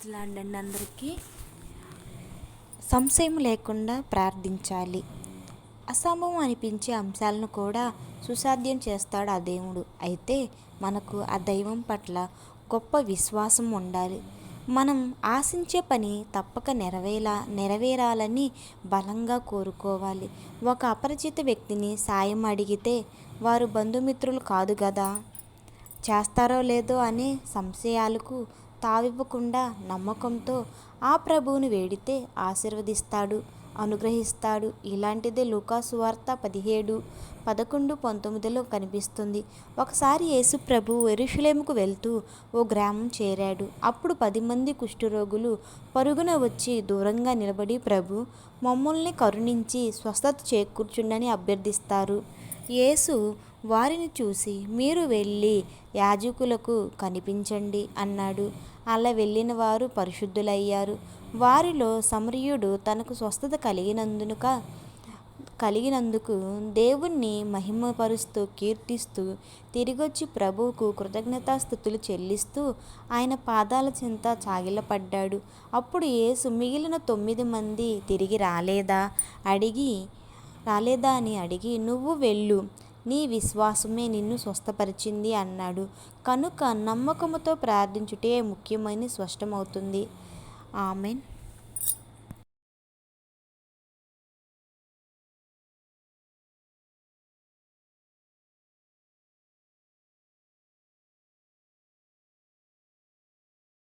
అండి అందరికీ సంశయం లేకుండా ప్రార్థించాలి. అసంభవం అనిపించే అంశాలను కూడా సుసాధ్యం చేస్తాడు ఆ దేవుడు. అయితే మనకు ఆ దైవం పట్ల గొప్ప విశ్వాసం ఉండాలి. మనం ఆశించే పని తప్పక నెరవేలా నెరవేరాలని బలంగా కోరుకోవాలి. ఒక అపరిచిత వ్యక్తిని సాయం అడిగితే వారు బంధుమిత్రులు కాదు కదా చేస్తారో లేదో అనే సంశయాలకు తావివ్వకుండా నమ్మకంతో ఆ ప్రభువుని వేడితే ఆశీర్వదిస్తాడు అనుగ్రహిస్తాడు. ఇలాంటిదే లూకాసు వార్త పదిహేడు పదకొండు పంతొమ్మిదిలో కనిపిస్తుంది. ఒకసారి యేసు ప్రభు ఎరుషులేముకు వెళ్తూ ఓ గ్రామం చేరాడు. అప్పుడు పది మంది కుష్ఠరోగులు పరుగున వచ్చి దూరంగా నిలబడి ప్రభు మమ్మల్ని కరుణించి స్వస్థత చేకూర్చుండని అభ్యర్థిస్తారు. యేసు వారిని చూసి మీరు వెళ్ళి యాజకులకు కనిపించండి అన్నాడు. అలా వెళ్ళిన వారు పరిశుద్ధులయ్యారు. వారిలో సమరయుడు తనకు స్వస్థత కలిగినందునుక కలిగినందుకు దేవుణ్ణి మహిమపరుస్తూ కీర్తిస్తూ తిరిగొచ్చి ప్రభువుకు కృతజ్ఞతాస్థుతులు చెల్లిస్తూ ఆయన పాదాల చింత చాగిలపడ్డాడు. అప్పుడు యేసు మిగిలిన తొమ్మిది మంది తిరిగి రాలేదా? అడిగి రాలేదా అని అడిగి నువ్వు వెళ్ళు. నీ విశ్వాసమే నిన్ను స్వస్థపరిచింది అన్నాడు. కనుక నమ్మకముతో ప్రార్థించుటే ముఖ్యమని స్పష్టమవుతుంది. ఆమెన్.